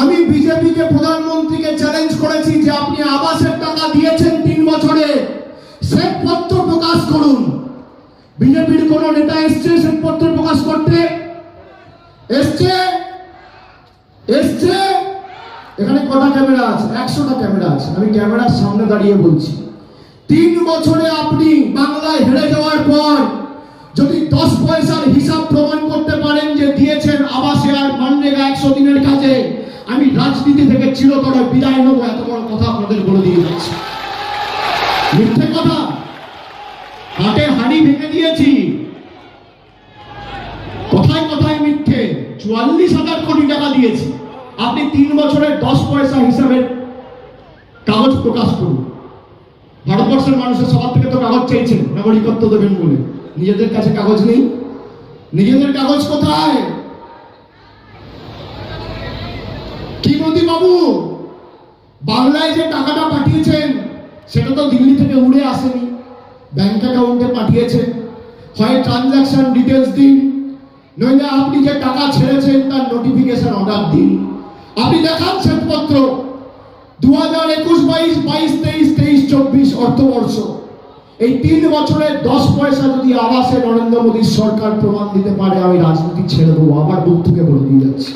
আমি বিজেপিকে প্রধানমন্ত্রীকে চ্যালেঞ্জ করেছি যে আপনি আবাসের টাকা দিয়েছেন তিন বছরে। শ্বেতপত্র প্রকাশ করুন। বিজেপির কোন নেতা এসছে শ্বেতপত্র প্রকাশ করতে? এসছে? এসছে? এখানে কটা ক্যামেরা আছে? একশোটা ক্যামেরা আছে। আমি ক্যামেরার সামনে দাঁড়িয়ে বলছি। তিন বছরে আপনি বাংলায় হেরে যাওয়ার পর আমি রাজনীতি থেকে চিরতরে বিদায় নেব, এত বড় কথা আপনাদের বলে দিয়ে যাচ্ছি। মিথ্যে কথা। হাটের হাড়ি ভেঙে দিয়েছি। কোথায় কোথায় মিথ্যে। চুয়াল্লিশ হাজার কোটি টাকা দিয়েছি। আপনি তিন বছরের দশ পয়সা হিসাবে কাগজ প্রকাশ করুন। ভারতবর্ষের মানুষের সবার থেকে তো কাগজ চেয়েছেন নাগরিকত্ব দেবেন বলে। নিজেদের কাছে কাগজ নেই। নিজেদের কাগজ কোথায়? কি মোদি বাবু, বাংলায় যে টাকাটা পাঠিয়েছেন, সেটা তো দিল্লি থেকে উড়ে আসেনি। ব্যাংক অ্যাকাউন্টে পাঠিয়েছেন। হয় ট্রানজাকশন ডিটেলস দিন, নইলে আপনি যে টাকা ছেড়েছেন, তার নোটিফিকেশন অর্ডার দিন। আপনি দেখান শ্বেতপত্র দু হাজার একুশ, বাইশ বাইশ, তেইশ তেইশ, চব্বিশ, অর্থবর্ষ। এই তিন বছরে দশ পয়সা যদি আবাসে নরেন্দ্র মোদীর সরকার প্রমাণ দিতে পারে, আমি রাজনীতি ছেড়ে দেবো, আবার বুক থেকে বলে দিয়ে যাচ্ছি।